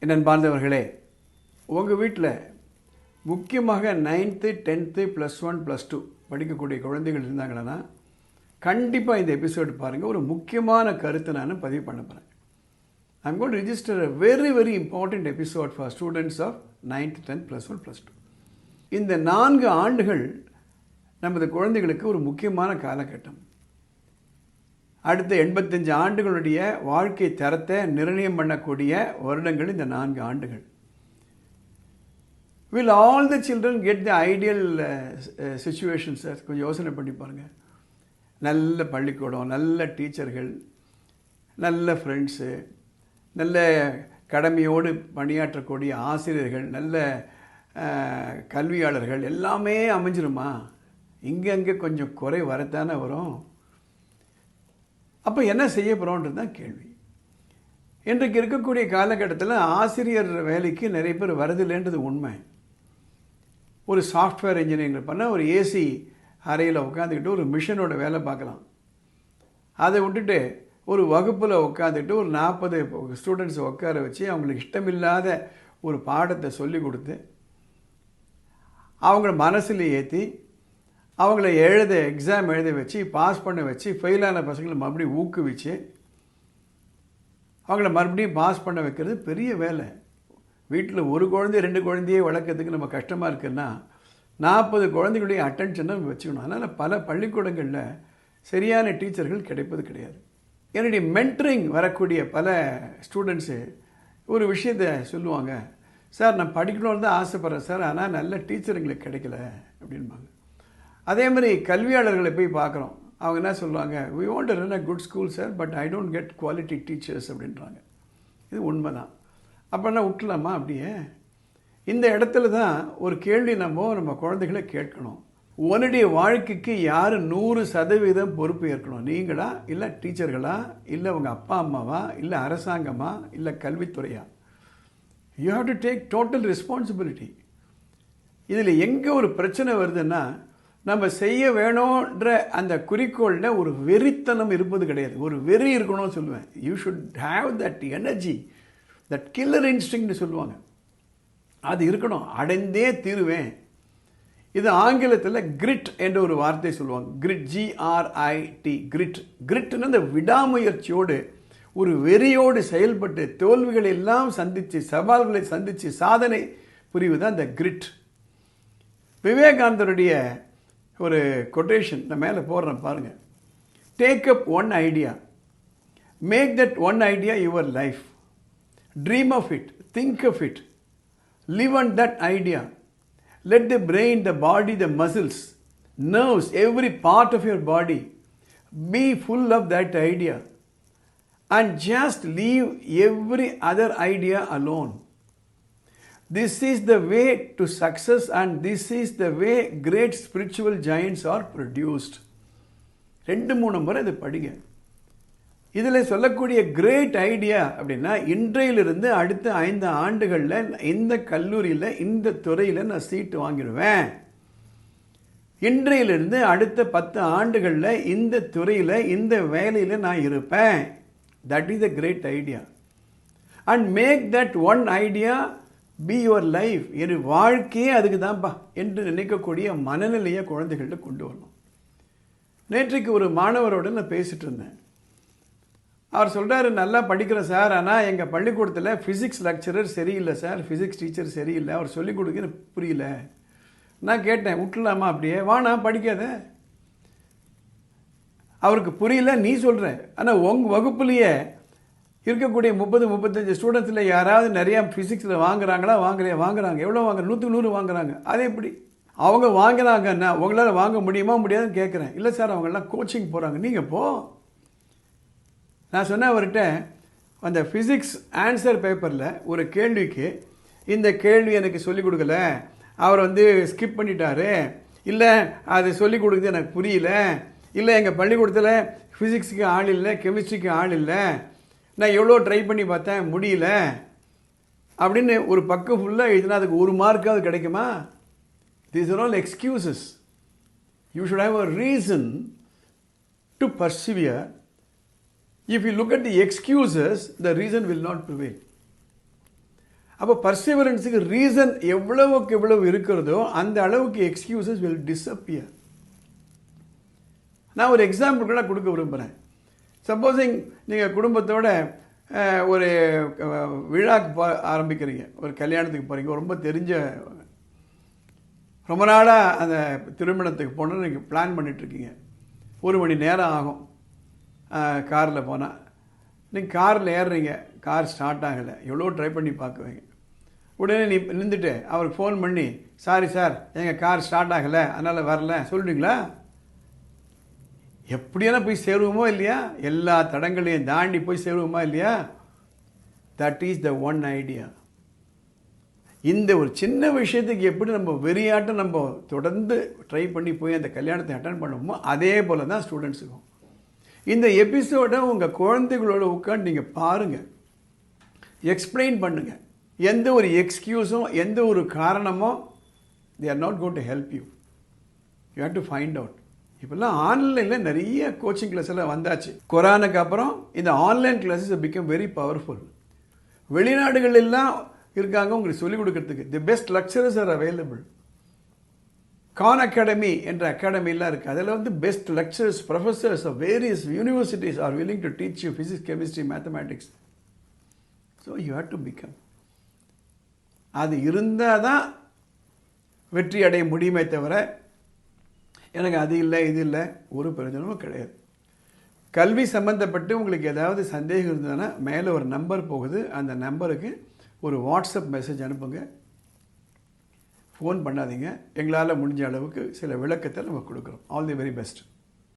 என்னன் பாந்தவர்களே உங்கள் வீட்டில் முக்கியமாக ninth tenth plus one plus two படிக்கக்கூடிய குழந்தைகள் இருந்தாங்கன்னா கண்டிப்பாக இந்த எபிசோடு பாருங்கள் ஒரு முக்கியமான கருத்தை நான் பதிவு பண்ண போகிறேன் I'm got register a very very important episode for students of ninth tenth plus one plus two இந்த நான்கு ஆண்டுகள் நமது குழந்தைகளுக்கு ஒரு முக்கியமான காலகட்டம். அடுத்த எண்பத்தஞ்சு ஆண்டுகளுடைய வாழ்க்கை தரத்தை நிர்ணயம் பண்ணக்கூடிய வருடங்கள் இந்த நான்கு ஆண்டுகள். Will all the children get the ideal situation sir கொஞ்சம் யோசனை பண்ணி பாருங்கள் நல்ல பள்ளிக்கூடம் நல்ல டீச்சர்கள் நல்ல ஃப்ரெண்ட்ஸு நல்ல கடமையோடு பணியாற்றக்கூடிய ஆசிரியர்கள் நல்ல கல்வியாளர்கள் எல்லாமே அமைஞ்சிருமா? இங்கே அங்கே கொஞ்சம் குறை வரத்தானே வரும். அப்போ என்ன செய்ய போகிறோன்றது தான் கேள்வி. இன்றைக்கு இருக்கக்கூடிய காலகட்டத்தில் ஆசிரியர் வேலைக்கு நிறைய பேர் வரதில்லைன்றது உண்மை. ஒரு சாஃப்ட்வேர் இன்ஜினியரிங் பண்ணால் ஒரு ஏசி அறையில் உட்காந்துக்கிட்டு ஒரு மிஷினோட வேலை பார்க்கலாம். அதை விட்டுட்டு ஒரு வகுப்பில் உட்காந்துட்டு ஒரு நாற்பது ஸ்டூடெண்ட்ஸை உட்கார வச்சு அவங்களுக்கு இஷ்டமில்லாத ஒரு பாடத்தை சொல்லி கொடுத்து அவங்கள மனசில் ஏற்றி அவங்கள எழுத எக்ஸாம் எழுத வச்சு பாஸ் பண்ண வச்சு ஃபெயிலான பசங்களை மறுபடியும் ஊக்குவிச்சு அவங்கள மறுபடியும் பாஸ் பண்ண வைக்கிறது பெரிய வேலை. வீட்டில் ஒரு குழந்தைய ரெண்டு குழந்தையே வளர்க்கறதுக்கு நம்ம கஷ்டமாக இருக்குன்னா நாற்பது குழந்தைகளுடைய அட்டென்ஷனை வச்சுக்கணும். அதனால் பல பள்ளிக்கூடங்களில் சரியான டீச்சர்கள் கிடைப்பது கிடையாது. என்னுடைய மென்டரிங் வரக்கூடிய பல ஸ்டூடெண்ட்ஸு ஒரு விஷயத்தை சொல்லுவாங்க. சார் நான் படிக்கணும்னு தான் ஆசைப்பட்றேன். சார் ஆனால் நல்ல டீச்சர் எங்களுக்கு கிடைக்கல. அப்படின்பாங்க அதே மாதிரி கல்வியாளர்களை போய் பார்க்குறோம். அவங்க என்ன சொல்லுவாங்க we want run a good school sir but I don't get quality teachers அப்படின்றாங்க. இது உண்மை தான் அப்படின்னா விட்டுலாமா அப்படியே? இந்த இடத்துல தான் ஒரு கேள்வி நம்ம நம்ம குழந்தைகளை கேட்கணும். உன்னுடைய வாழ்க்கைக்கு யார் நூறு சதவீதம் பொறுப்பு ஏற்கணும்? நீங்களா இல்லை டீச்சர்களா இல்லை உங்கள் அப்பா அம்மாவா இல்லை அரசாங்கமா இல்லை கல்வித்துறையா? You have to take total responsibility இதில் எங்கே ஒரு பிரச்சனை வருதுன்னா நம்ம செய்ய வேணுன்ற அந்த குறிக்கோளில் ஒரு வெறித்தனம் இருப்பது கிடையாது. ஒரு வெறி இருக்கணும்னு சொல்லுவேன். You should have that energy that killer இன்ஸ்டிங்னு சொல்லுவாங்க. அது இருக்கணும். அடைந்தே தீருவேன். இது ஆங்கிலத்தில் கிரிட் என்ற ஒரு வார்த்தை சொல்லுவாங்க. கிரிட் ஜிஆர்ஐடி கிரிட் கிரிட்னு அந்த விடாமுயற்சியோடு ஒரு வெறியோடு செயல்பட்டு தோல்விகளை எல்லாம் சந்தித்து சவால்களை சந்தித்து சாதனை புரிவது அந்த கிரிட் விவேகானந்தருடைய ஒரு கொட்டேஷன் நான் மேலே போடுறேன் பாருங்கள் take up one idea make that one idea your life dream of it think of it live on that idea. Let the brain, the body, the muscles, nerves, every part of your body be full of that idea. And just leave every other idea alone. This is the way to success, and this is the way great spiritual giants are produced. ரெண்டு மூணு முறை இதை படிங்க. இதில் சொல்லக்கூடிய great idea அப்படின்னா இன்றையிலிருந்து அடுத்த ஐந்து ஆண்டுகளில் இந்த கல்லூரியில் இந்த துறையில் நான் சீட்டு வாங்கிடுவேன். இன்றையிலிருந்து அடுத்த பத்து ஆண்டுகளில் இந்த துறையில் இந்த வேலையில் நான் இருப்பேன். That is the great idea and make that one idea be your life என் வாழ்க்கையே அதுக்கு தான்ப்பா என்று நினைக்கக்கூடிய மனநிலையை குழந்தைகள்கிட்ட கொண்டு வரணும். நேற்றைக்கு ஒரு மாணவரோடு நான் பேசிகிட்டு இருந்தேன். அவர் சொல்கிறாரு நல்லா படிக்கிறேன் சார் ஆனால் எங்கள் பள்ளிக்கூடத்தில் ஃபிசிக்ஸ் லெக்சரர் சரியில்லை சார் ஃபிசிக்ஸ் டீச்சர் சரியில்லை. அவர் சொல்லிக் கொடுக்க புரியல. நான் கேட்டேன் விட்டுலாமா அப்படியே? வாண்ணா படிக்காத. அவருக்கு புரியல நீ சொல்கிற ஆனால் உங்கள் வகுப்புலேயே இருக்கக்கூடிய முப்பது முப்பத்தஞ்சு ஸ்டூடெண்ட்ஸில் யாராவது நிறையா ஃபிசிக்ஸில் வாங்குறாங்களா? வாங்கலையா? வாங்குறாங்க. எவ்வளோ வாங்க நூற்றுக்கு நூறு வாங்குறாங்க. அது எப்படி? அவங்க வாங்குறாங்கன்னா உங்களால் வாங்க முடியுமா? முடியாதுன்னு கேட்குறேன் இல்லை சார் அவங்கெல்லாம் கோச்சிங் போகிறாங்க நீங்கள் போ. நான் சொன்னேன் அவர்கிட்ட அந்த ஃபிசிக்ஸ் ஆன்சர் பேப்பரில் ஒரு கேள்விக்கு இந்த கேள்வி எனக்கு சொல்லிக் கொடுக்கல. அவர் வந்து ஸ்கிப் பண்ணிட்டாரு. இல்லை அது சொல்லிக் கொடுக்குறது எனக்கு புரியல. இல்லை எங்கள் பள்ளிக்கூடத்தில் ஃபிசிக்ஸுக்கு ஆள் இல்லை கெமிஸ்ட்ரிக்கு ஆள் இல்லை. நான் எவ்வளோ ட்ரை பண்ணி பார்த்தேன் முடியல. அப்படின்னு ஒரு பக்கம் ஃபுல்லாக எழுதினா அதுக்கு ஒரு மார்க்காவது கிடைக்குமா? These are all excuses you should have a reason to persevere if you look at the excuses the reason will not prevail அப்போ பர்சிவரன்ஸுக்கு ரீசன் எவ்வளவுக்கு எவ்வளவு இருக்கிறதோ அந்த அளவுக்கு எக்ஸ்கியூசஸ் வில் டிஸப்பியர் நான் ஒரு எக்ஸாம்பிள் கூட கொடுக்க விரும்புகிறேன் சப்போஸிங் நீங்கள் குடும்பத்தோட ஒரு விழாக்கு போ ஆரம்பிக்கிறீங்க. ஒரு கல்யாணத்துக்கு போகிறீங்க ரொம்ப தெரிஞ்ச ரொம்ப நாளாக அந்த திருமணத்துக்கு போகணுன்னு நீங்கள் பிளான் பண்ணிகிட்ருக்கீங்க ஒரு மணி நேரம் ஆகும். காரில் போனால் நீங்கள் காரில் ஏறுறீங்க. கார் ஸ்டார்ட் ஆகலை. எவ்வளோ ட்ரை பண்ணி பார்க்குவீங்க உடனே நீ நின்றுட்டு அவருக்கு ஃபோன் பண்ணி சாரி சார் எங்கள் கார் ஸ்டார்ட் ஆகலை. அதனால் வரல. சொல்லிட்டீங்களா எப்படியான போய் சேருவோமோ இல்லையா? எல்லா தடங்களையும் தாண்டி போய் சேருவோமா இல்லையா? That is the one idea இந்த ஒரு சின்ன விஷயத்துக்கு எப்படி நம்ம வெறியாட்டம் நம்ம தொடர்ந்து ட்ரை பண்ணி போய் அந்த கல்யாணத்தை அட்டன் பண்ணுவோமோ அதே போல் தான் ஸ்டூடெண்ட்ஸுக்கும் இந்த எபிசோடை உங்கள் குழந்தைகளோட உட்காந்து நீங்கள் பாருங்கள் எக்ஸ்பிளைன் பண்ணுங்கள் எந்த ஒரு எக்ஸ்கியூஸும் எந்த ஒரு காரணமோ they are not going to help you you have to find out இப்போல்லாம் ஆன்லைனில் நிறைய கோச்சிங் கிளாஸ் எல்லாம் வந்தாச்சு. கொரோனாக்கு அப்புறம் இந்த online classes become very powerful வெளிநாடுகள் எல்லாம் இருக்காங்க உங்களுக்கு சொல்லிக் கொடுக்கறதுக்கு. The best lecturers are available Khan Academy என்ற அகாடமிலாம் இருக்குது அதில் வந்து best lecturers professors of various universities are willing to teach you physics chemistry mathematics so you have to become அது இருந்தால் தான் வெற்றி அடைய முடியுமே தவிர எனக்கு அது இல்லை இது இல்லை. ஒரு பிரயோஜனமும் கிடையாது. கல்வி சம்மந்தப்பட்டு உங்களுக்கு ஏதாவது சந்தேகம் இருந்ததுன்னா மேலே ஒரு நம்பர் போகுது. அந்த நம்பருக்கு ஒரு வாட்ஸ்அப் மெசேஜ் அனுப்புங்க. ஃபோன் பண்ணாதீங்க. எங்களால் முடிஞ்ச அளவுக்கு சில விளக்கத்தை நம்ம கொடுக்குறோம். All the very best.